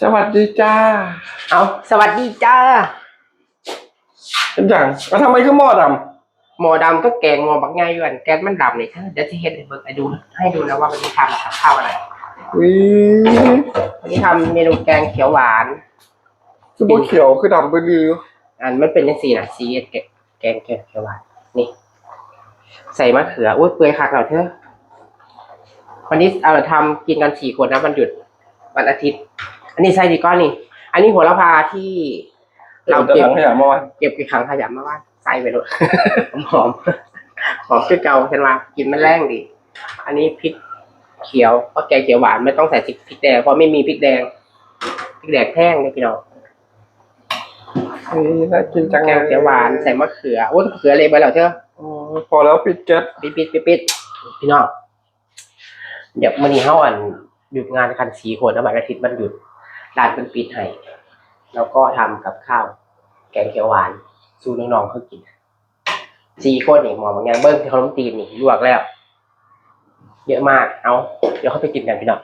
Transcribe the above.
สวัสดีจ้า เอาสวัสดีจ้าเป็นอย่างแล้วทำไมคือหม้อดหมอดำก็แกงหมอบักง่ายอยู่อันแก๊สมันดำเลยเธอเดี๋ยวจะเห็นให้เบิร์ให้ดูให้ดูนะว่าวันนี้ทำกับข้าวอะไรำวิวันนี้ทำเมนูแกงเขียวหวาน คือบัวเขียวคือดำไปลืออันมันเป็นยังสีนะสีแกงแกงเขียวหวานนี่ ใส่มะเขืออุ้ยเปื่อยคักเราเธอวันนี้เอาทำกินกันสี่คนนะวันหยุดวันอาทิตย์ อันนี้ใส่ดีก้อนนี่ อันนี้โหัวละพาที่ เราจะเก็บทำขยะมาวันเก็บกี่ครั้งขยะมาว่าใส่ไปเลยหอมหอมคือเก่าฉันว่ากินมันแรงดี อันนี้พริกเขียวเพราะแกงเขียวหวานไม่ต้องใส่พริกพริกแดงเพราะไม่มีพริกแดงพริกแดงแห้งเลยพี่น้องนี่น่ากินจังแกงเขียวหวานใส่มะเขือโอ้ยมะเขือเลยไปแล้วเชื่ออืมพอแล้วปิดแก๊สปิดปิดปิดปิดพี่น้องเดี๋ยวมันนี้เขาอันหยุดงานกันสีคนนะวันอาทิตย์มันหยุด ร้านเป็นปิดให้แล้วก็ทำกับข้าว แกงเขียวหวาน สู่น้องๆเขากินสี่คนนี่หมอบางอย่างเบิ้งที่เขาล้มตีนนี่ลวกแล้ว เยอะมากเอาเดี๋ยวเขาไปกินกันพี่น้อง